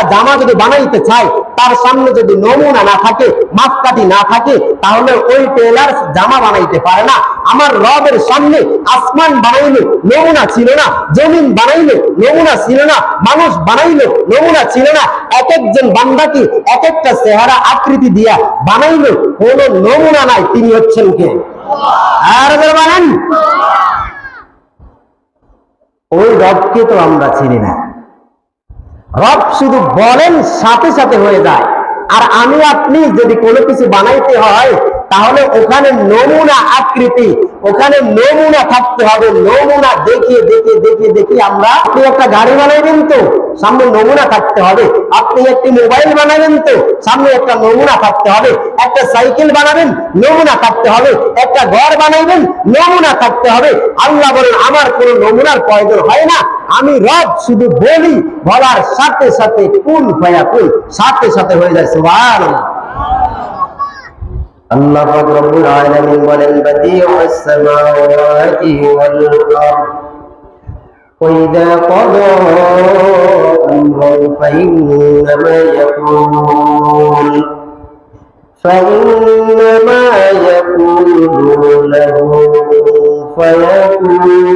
একটা জামা যদি বানাইতে চায়, তার সামনে যদি নমুনা না থাকে, মাপকাঠি না থাকে, তাহলে ওই টেলার জামা বানাইতে পারে না। আমার রবের সামনে আসমান বানাইলো নমুনা ছিল না, জমিন বানাইলো নমুনা ছিল না, মানুষ বানাইলো নমুনা ছিল না। এক একজন বান্দাকে এক একটা চেহারা আকৃতি দিয়া বানাইলো কোন নমুনা নাই, তিনি হচ্ছেন কে? আর বানান ওই রবকে তো আমরা চিনি না। রব শুধু বলেন সাথে সাথে হয়ে যায়। আর আমি আপনি যদি কোনো কিছু বানাইতে হয়, তাহলে ওখানে নমুনা আকৃতি, ওখানে নমুনা থাকতে হবে, নমুনা দেখিয়ে দেখিয়ে দেখিয়ে দেখিয়ে আমরা আপনি একটা গাড়ি বানাইবেন তো, সামনে নমুনা থাকতে হবে। আপনি একটি মোবাইল বানাবেন তো, সামনে একটা নমুনা থাকতে হবে। একটা সাইকেল বানাবেন, নমুনা থাকতে হবে। একটা ঘর বানাইবেন, নমুনা থাকতে হবে। আল্লাহ বলেন, আমার কোনো নমুনার প্রয়োজন হয় না। আমি রব শুধু বলি বলার সাথে সাথে কুল ফয়া কুল সাথে সাথে হয়ে যায় সুবহানাল্লাহ আল্লাহ পাক রব্বুল আলামিন বলেন বাদিউস সামাওয়াতি ওয়াল আরদ وإذا قضى أمرا فإنما يقول فإنما يقول له فيكون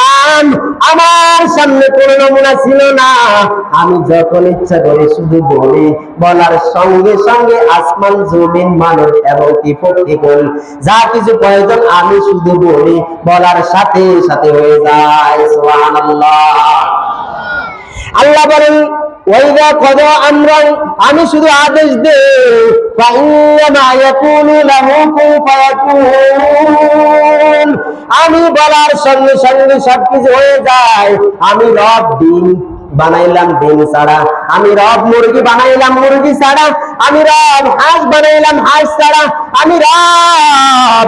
আমার সামনে কোনো নমুনা ছিল না। আমি যখন ইচ্ছা করি শুধু বলি, বলার সঙ্গে সঙ্গে আসমান, জমিন, মানুষ এবং কি পক্ষীকুল যা কিছু প্রয়োজন আমি শুধু বলি, বলার সাথে সাথে হয়ে যায়, সুবহানাল্লাহ। আল্লাহ বলেন আমি শুধু আদেশ ফায়াকুন আমি বলার সঙ্গে সঙ্গে সবকিছু হয়ে যায়। আমি রব দিন বানাইলাম ডিম ছাড়া। আমি রব মুরগি বানাইলাম মুরগি ছাড়া। আমি রব হাঁস বানাইলাম হাঁস ছাড়া। আমি রব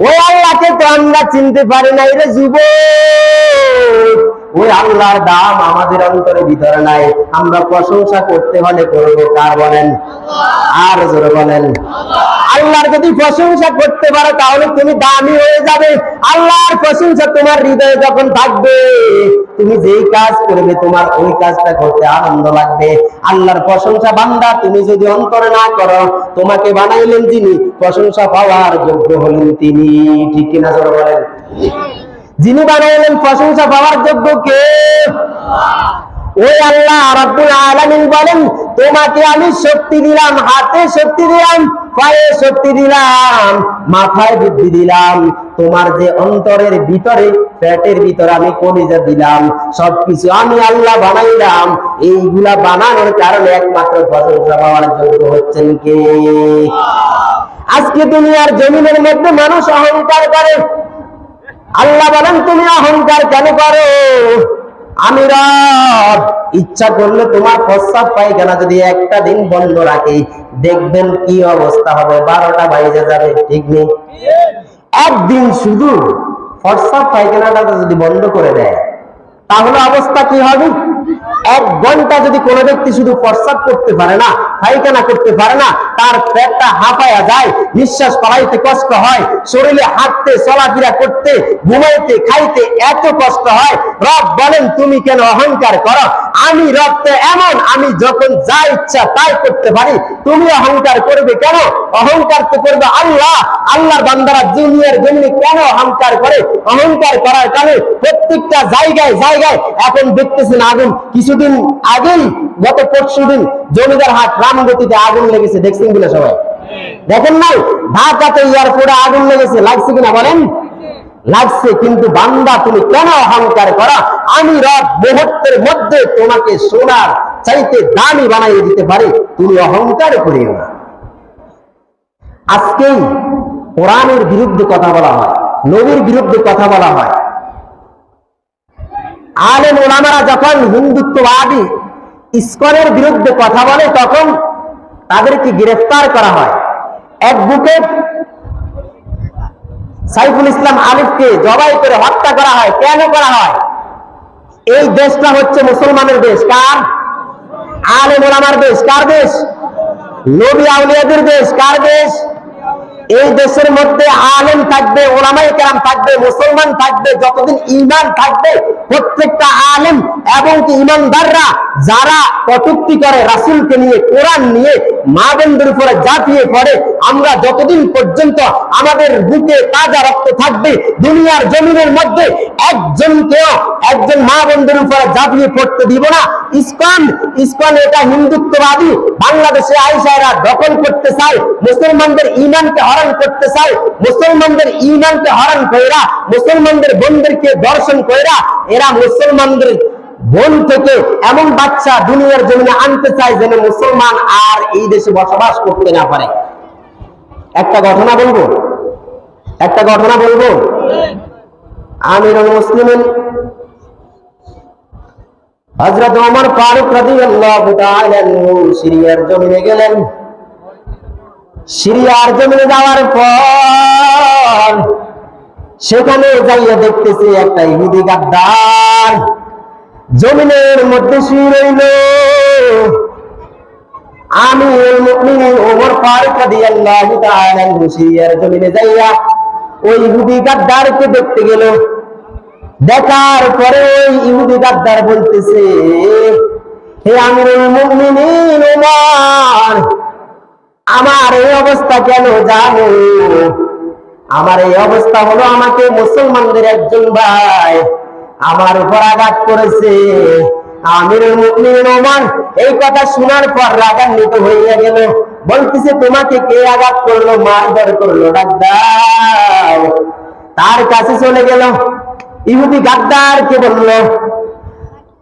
ওই আল্লাহকে তো আমরা চিনতে পারি না এটা যুব ওই আল্লাহর দাম আমাদের অন্তরে ভিতরে নাই। আমরা প্রশংসা করতে হলে করব কার বলেন? আর জোরে বলেন। আল্লাহর যদি প্রশংসা করতে পারো, তাহলে তুমি দামি হয়ে যাবে। আল্লাহর প্রশংসা তোমার হৃদয়ে যখন থাকবে, তুমি যেই কাজ করবে, তোমার ওই কাজটা করতে আনন্দ লাগবে। আল্লাহর প্রশংসা বান্দা, তুমি যদি অন্তরে না করো, তোমাকে বানাইলেন যিনি, প্রশংসা পাওয়ার যোগ্য হলেন তিনি। ঠিক কিনা জোরে বলেন? যিনি বানাইলেন প্রশংসা পাওয়ার যোগ্য কে? ওই আল্লাহ বলেন, তোমাকে আমি শক্তি দিলাম, হাতে শক্তি দিলাম, পায়ে শক্তি দিলাম, মাথায় বুদ্ধি দিলাম। তোমার যে অন্তরের ভিতরে পেটের ভিতরে আমি দিলাম, সবকিছু আমি আল্লাহ বানাইলাম। এইগুলা বানানোর কারণে একমাত্র প্রশংসা পাওয়ার যোগ্য হচ্ছেন কে? আজকে দুনিয়ার জমিনের মধ্যে মানুষ অহংকার করে। আল্লাহ বলেন, তুমি অহংকার কেন করো? আমি ইচ্ছা করলে তোমার প্রস্তাব পায়খানা যদি একটা দিন বন্ধ রাখি, দেখবেন কি অবস্থা হবে। বারোটা বাইরে যাবে, ঠিক নেই? একদিন শুধু প্রস্তাব পায়খানাটা যদি বন্ধ করে দেয়, তাহলে অবস্থা কি হবে? এক ঘণ্টা যদি কোনো ব্যক্তি শুধু প্রস্রাব করতে পারে না, পায়খানা করতে পারে না, তার পেটটা হাঁপায়া যায়, নিঃশ্বাস পালাইতে কষ্ট হয়, শরীরে হাঁটতে, চলাফেরা করতে, ঘুমাইতে, খাইতে এত কষ্ট হয়, রব বলেন, তুমি কেন অহংকার করো? আমি রব তো এমন, আমি যখন যা ইচ্ছা তাই করতে পারি। তুমি অহংকার করবে কেন? অহংকার তো করবে আল্লাহ। আল্লাহর বান্দারা দুনিয়ার জন্য কেন অহংকার করে? অহংকার করার কারণে প্রত্যেকটা জায়গায় জায়গায় এখন দেখতেছেন আগুন। কিছুদিন আগেই গত পরশু দিন জমিদার হাট রামগতিতে আগুন লেগেছে, দেখছেন কিনা সবাই? দেখেন নাই? ঢাকাতে এয়ারপোর্টে আগুন লেগেছে, লাগছে কিনা বলেন? লাগছে, কিন্তু বান্দা, তুমি কেন অহংকার করা? আমি রব মুহূর্তের মধ্যে তোমাকে সোনার চাইতে দামি বানাইয়ে দিতে পারি, তুমি অহংকার করিও না। আজকেই কোরআনের বিরুদ্ধে কথা বলা হয়, নবীর বিরুদ্ধে কথা বলা হয়। আলেম ওলামারা যখন হিন্দুত্ববাদী ইস্কনের বিরুদ্ধে কথা বলে, তখন তাদেরকে গ্রেফতার করা হয়। এক বুকে সাইফুল ইসলাম আলিফকে জবাই করে হত্যা করা হয়। কেন করা হয়? এই দেশটা হচ্ছে মুসলমানের দেশ। কার? আলেম ওলামার দেশ। কার দেশ? নবী আউলিয়াদের দেশ। কার দেশ? এই দেশের মধ্যে আলেম থাকবে ওলামাই কেরাম থাকবে, মুসলমান থাকবে, যতদিন ইমান থাকবে, প্রত্যেকটা আলেম এবং ইমানদাররা যারা কটুক্তি করে রাসুলকে নিয়ে, কোরআন নিয়ে মা বন্ধুর উপরে জাপিয়ে পড়ে। আমরা যতদিন পর্যন্ত আমাদের বুকে তাজা রক্ত থাকবে, দুনিয়ার জমিনের মধ্যে একজনকেও একজন মা বন্ধুর উপরে জাপিয়ে পড়তে দিব না। ইসকন ইসকন এটা হিন্দুত্ববাদী। বাংলাদেশে আইসায়রা দখল করতে চায়, মুসলমানদের ইমানকে হরণ করতে চায়, মুসলমানদের ইমানকে হরণ কইরা, মুসলমানদের বোনদেরকে দর্শন কইরা, এরা মুসলমানদের বোন থেকে এমন বাচ্চা দুনিয়ার জমিনে আনতে চায় যেন মুসলমান আর এই দেশে বসবাস করতে না পারে। একটা ঘটনা বলব? একটা ঘটনা বলব? আমিরুল মুসলিমিন হযরত ওমর ফারুক সিরিয়ার জমিনে গেলেন। সিরিয়ার জমিনে যাওয়ার পর সেখানে যাইয়া দেখতেছি একটা ইহুদি গাদ্দার। জমিনের মধ্যে শুয়ে রইল। আমি মুমিনিন ওমর ফারুক রাদিয়াল্লাহু তাআলা সিরিয়ার জমিনে যাইয়া ওই ইহুদি গাদ্দারকে দেখতে গেল। দেখার পরে ওই ইহুদি গাদ্দার বলতেছে, হে আমিরুল মুমিনিন ওমর, আমার এই অবস্থা কেন জানো? আমার এই অবস্থা হলো আমাকে মুসলমানদের একজন ভাই আমার উপর আঘাত করেছে। আমির ওমর, এই কথা শোনার পর রাগান্বিত হইয়া গেল। বলতেছে, তোমাকে কে আঘাত করল? মারধর করল, ডাক দাও। তার কাছে চলে গেল। ইহুদি গাদ্দার কে বলল,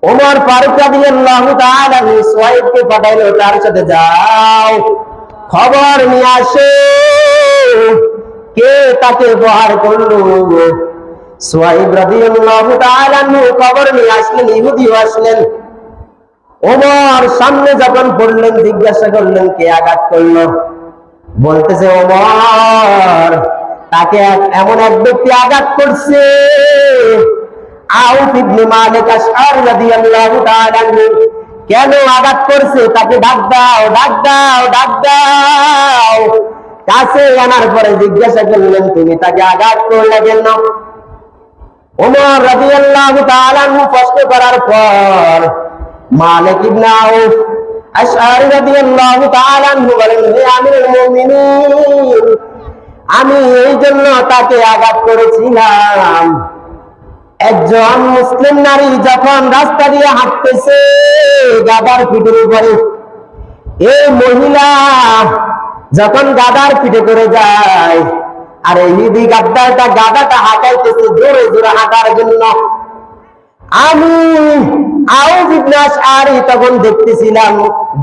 ওমর ফারুক রাদিয়াল্লাহু তাআলা সোয়াইবকে পাঠাইলো, তার সাথে যাও। খবর নিয়ে আসে। কে তাকে বহার করল? সোয়াইব রাদিয়াল্লাহু কেন আঘাত করছে? তাকে ডাক দাও ডাক দাও ডাক দাও। কাছে আনার পরে জিজ্ঞাসা করলেন, তুমি তাকে আঘাত করলে কেন? ওমর রাদিয়াল্লাহু তাআলা আনহু প্রশ্ন করার পর মালিক ইবনে আউফ আশআরি রাদিয়াল্লাহু তাআলা আনহু বলেন, হে আমিরুল মুমিনিন, আমি এই জন্য তাকে আঘাত করেছিলাম। একজন মুসলিম নারী যখন রাস্তা দিয়ে হাঁটতেছে, গাদার পিঠের উপরে, এই মহিলা যখন গাদার পিঠে করে যায় আর এই হিদি গাদ্দারটা গাদাটা হাঁটাইতেছে, জোরে জোরে হাঁটার জন্য। আমি তখন দেখতেছিলাম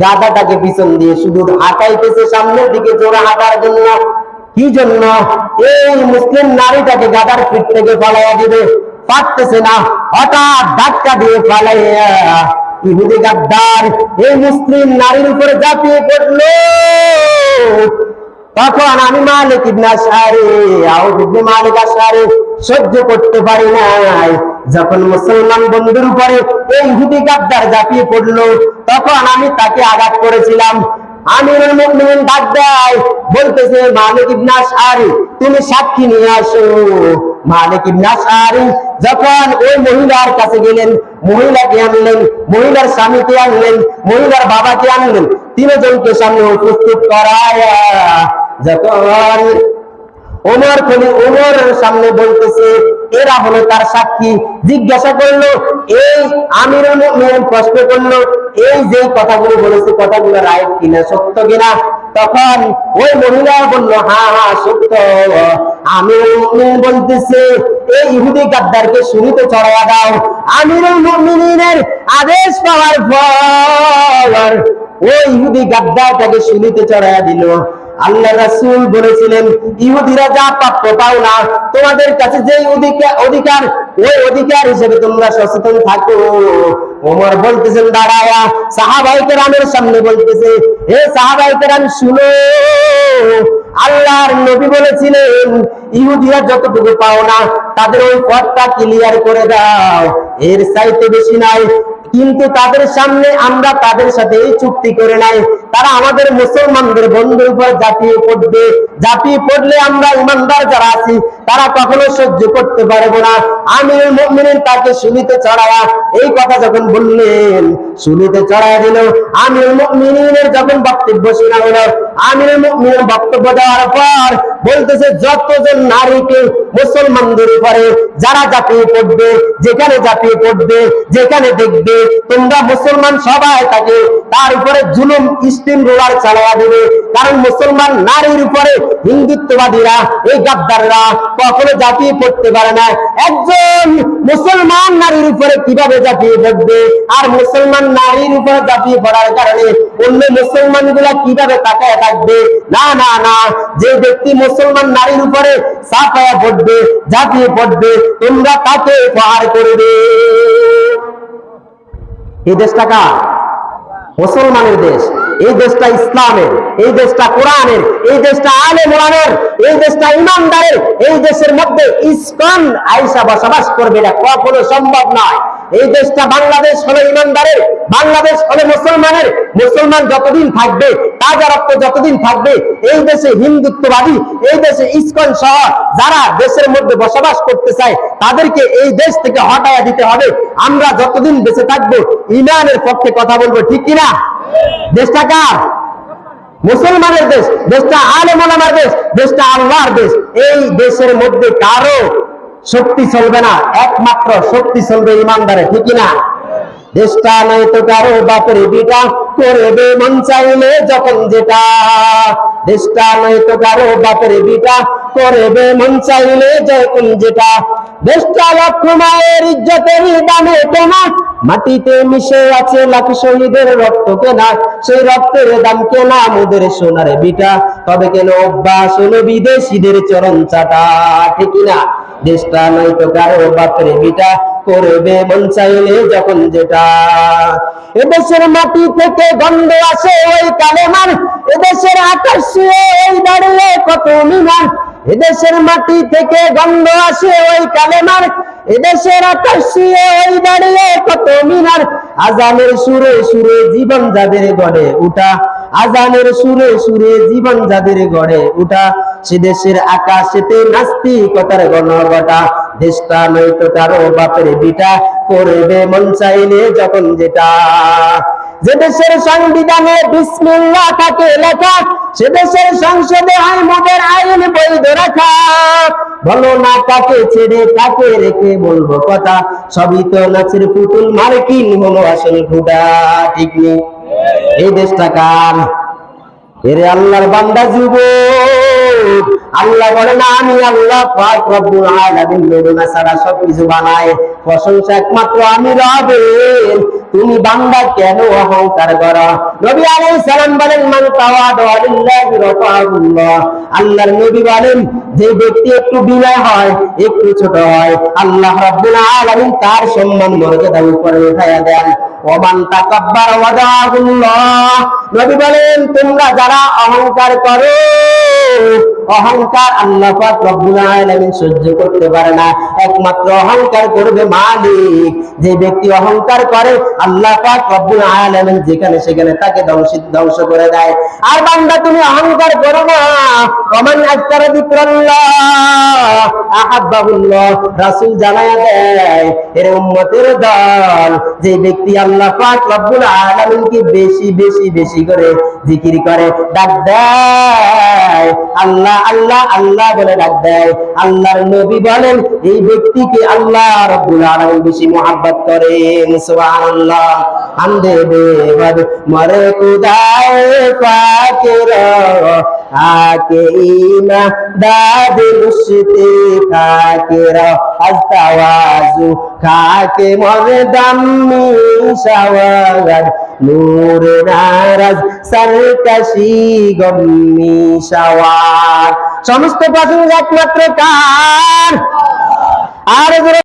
গাদাটাকে পিছন দিয়ে শুধু হাঁটাইতেছে, সামনের দিকে জোরে হাঁটার জন্য। কি জন্য? এই মুসলিম নারীটাকে গাদার পিঠ থেকে ফালাইয়া দিবে। পারতেছে না, হঠাৎ ধাক্কা দিয়ে ফালাইয়া ইহুদি গাদ্দার এই মুসলিম নারীর উপরে ঝাঁপিয়ে পড়ল। তখন আমি মালিক ইবনে আশআরি আউদ ইবনে মালিক আশআরি, সহ্য করতে পারি নাই। যখন মুসলমান বন্ধুর উপরে এই ইহুদি গাদ্দার ঝাঁপিয়ে তখন আমি তাকে আঘাত করেছিলাম। আমিরুল বলতেছে, মালিক তুমি সাক্ষী নিয়ে আসো। মালিক ইবনে আশআরি যখন ওই মহিলার কাছে গেলেন, মহিলাকে আনলেন, মহিলার স্বামীকে আনলেন, মহিলার বাবাকে আনলেন, তিনজনকে সামনে উপস্থিত করায়া ওমর খলি সামনে বলতেছে, এরা হলো তার সাক্ষী। জিজ্ঞাসা করল, এই মুমিনিন প্রশ্ন করল, এই যে কথাগুলো বলেছে, কথাগুলো রাইট কিনা, সত্য কিনা? তখন ওই মহিলা বলল হ্যাঁ হ্যাঁ সত্য। বলতেছে, এই ইহুদি গাদ্দারকে শুনিতে চড়াইয়া দাও। আমিরুল মুমিনিনের আদেশ পাওয়ার পর ওই ইহুদি গাদ্দারটাকে শুনিতে চড়াইয়া দিল। আল্লাহ রাসূল বলেছিলেন, ইহুদিরা যা প্রাপ্য পাও না, তোমাদের কাছে যে অধিকার ওই অধিকার হিসেবে তোমরা সচেতন থাকো। ওমর বলতেছেন দাঁড়ায়া সাহাবাই কেরামের সামনে বলতেছে, হে সাহাবাই কেরাম, শুনো, আল্লাহর নবী বলেছিলেন, ইহুদিরা যতটুকু পাও না, তাদের ওই পথটা ক্লিয়ার করে দাও। এর চাইতে বেশি নাই কিন্তু তাদের সামনে আমরা তাদের সাথে এই চুক্তি করে নাই। তারা আমাদের মুসলমানদের বন্ধুর উপর ঝাঁপিয়ে পড়বে। ঝাঁপিয়ে পড়লে আমরা ইমানদার যারা আছি, তারা কখনো সহ্য করতে পারব না। আমিরুল মুমিনিন তাকে শুনিতে চড়ায়া এই কথা যখন বললেন শুনিতে চড়ায়া দিল। আমিরুল মুমিনিনের যখন বক্তব্য শোনা হলো আমিরুল মুমিনের বক্তব্য দেওয়ার পর বলতেছে, যতজন নারীকে মুসলমানদের উপরে যারা ঝাঁপিয়ে পড়বে, যেখানে ঝাঁপিয়ে পড়বে, যেখানে দেখবে, তোমরা মুসলমান সবাই তাকে তার উপরে জুলুম, স্টিম, রোলার চালায়া দেবে। কারণ মুসলমান নারীর উপরে হিন্দুত্ববাদীরা, এই গাদ্দাররা কখনো ঝাঁপিয়ে পড়তে পারে না। একজন মুসলমান নারীর উপরে কীভাবে ঝাঁপিয়ে পড়বে? আর মুসলমান নারীর উপরে ঝাঁপিয়ে পড়ার কারণে অন্য মুসলমানগুলা কীভাবে তাকায় থাকবে না না না। যে ব্যক্তি মুসলমান নারীর উপরে চাপায়া পড়বে, ঝাঁপিয়ে পড়বে, তোমরা তাকে পার করবে। এই দেশটা কার? মুসলমানের দেশ। এই দেশটা ইসলামের, এই দেশটা কোরআনের, এই দেশটা আলে মোলানের এই দেশটা ইমানদারের, এই দেশের মধ্যে ইসকন আইসা বসবাস করবে না, কখনো সম্ভব নয়। এই দেশটা বাংলাদেশ হলো ইমানদারের, বাংলাদেশ হলো মুসলমানের। মুসলমান যতদিন থাকবে, তাজা রক্ত যতদিন থাকবে, এই দেশে হিন্দুত্ববাদী, এই দেশে ইসকন সহ যারা দেশের মধ্যে বসবাস করতে চায়, তাদেরকে এই দেশ থেকে হটাইয়া দিতে হবে। আমরা যতদিন বেঁচে থাকব, ইমানের পক্ষে কথা বলব, ঠিক কিনা? দেশটা কার? মুসলমানের দেশ, দেশটা আলেমার দেশ, দেশটা আল্লাহর দেশ। এই দেশের মধ্যে কারও শক্তি চলবে না, একমাত্র শক্তি চলবে ইমানদারে, ঠিক না? দেশটা নয় তো কারও বাপের বিটা, করবে মন চাইলে যখন যেটা। দেশটা নয় তো কারও বাপের বিটা, করবে মন চাইলে যখন যেটা। দেশটা লক্ষ মায়ের ইজ্জতের দামে কেনা মাটিতে মিশে আছে লাখ শহীদের রক্ত কেনা। সেই রক্তের দাম কেনা মোদের সোনার বিটা। তবে কেন অভ্যাস হলো বিদেশিদের চরণ চাটা ঠিক না দেশটা নয় তো কারও বাপরে বিটা। করবে মন চাইলে যখন যেটা। এদেশের মাটি থেকে গন্ধ আসে ওই কালেমার। এদেশের আকাশ দাঁড়িয়ে কত মিনার এদেশের মাটি থেকে গন্ধ আসে ওই কালেমার, এদেশের আকাশ ওই দাঁড়িয়ে কত মিনার। আজানের সুরে সুরে জীবন যাদের গড়ে উঠা, আজানের সুরে সুরে জীবন যাদের গড়ে উঠা, সে দেশের আকাশেতে নাস্তিকতার গণগটা দেশটা নয়তো কারও বাপের বিটা, করবে মন চাইলে যখন যেটা। যে দেশের সংবিধানে বিসমিল্লাহ থাকে লেখা সে দেশের সংসদে আইনের আইন বৈধ রাখা। বলো না কাকে ছেড়ে, কাকে রেখে বলব কথা? সবই তো নাচের পুতুল মার্কিন হলো আসল খুদা ঠিক নেই এই দেশটা কার? এরে আল্লাহর বান্দা যুব আল্লাহ বলে, না, আমি আল্লাহ পাক রব্বুল আলামিন লোনা সারা সব কিছু বানায়। প্রশংসা একমাত্র আমি রবের। তুমি বান্দা কেন অহংকার করো? নবী আলাইহিস সালাম বলেন, মান তাওয়াদা লিল্লাহি রাফাহুল্লাহ আল্লাহর নবী বলেন, যে ব্যক্তি একটু বিনয় হয়, একটু ছোট হয়, আল্লাহ রাব্বুল আলামিন তার সম্মান মর্যাদা উপরে উঠাইয়া দেন। ওমান তাকাব্বার ওয়াদাহুল্লাহ। নবী বলেন, তোমরা যারা অহংকার করো অহংকার আল্লাহ পাক রব্বুল সহ্য করতে পারে না। একমাত্র অহংকার করবে মালিক। যে ব্যক্তি অহংকার করে, আল্লাহ পাক রব্বুল আলামিন যেখানে সেখানে তাকে ধ্বংস ধ্বংস করে দেয়। আর বান্দা তুমি অহংকার করো না। জানায়া দেয়, এর দল, যে ব্যক্তি আল্লাহ পাক রব্বুল আলামিনকে বেশি বেশি বেশি করে জিকির করে, ডাক দেয়। দেয় আল্লাহ আল্লাহ আল্লাহ বলে ডাক দেয়। আল্লাহর নবী বলেন, এই ব্যক্তিকে আল্লাহ রব্বুল আলামিন বেশি মোহাব্বত করেন, সুবহানাল্লাহ। হামদে বেবদ মরে খুদায়ে পাকের আকে ইমা দাদ মুশতে খাকের আস্তাওয়াজু খাকে মরে দাম্মি শাওয়ার নূর নারাজ সরকশি গম্মি সাওয়ার। সমস্ত পাশে একমাত্র কার? আর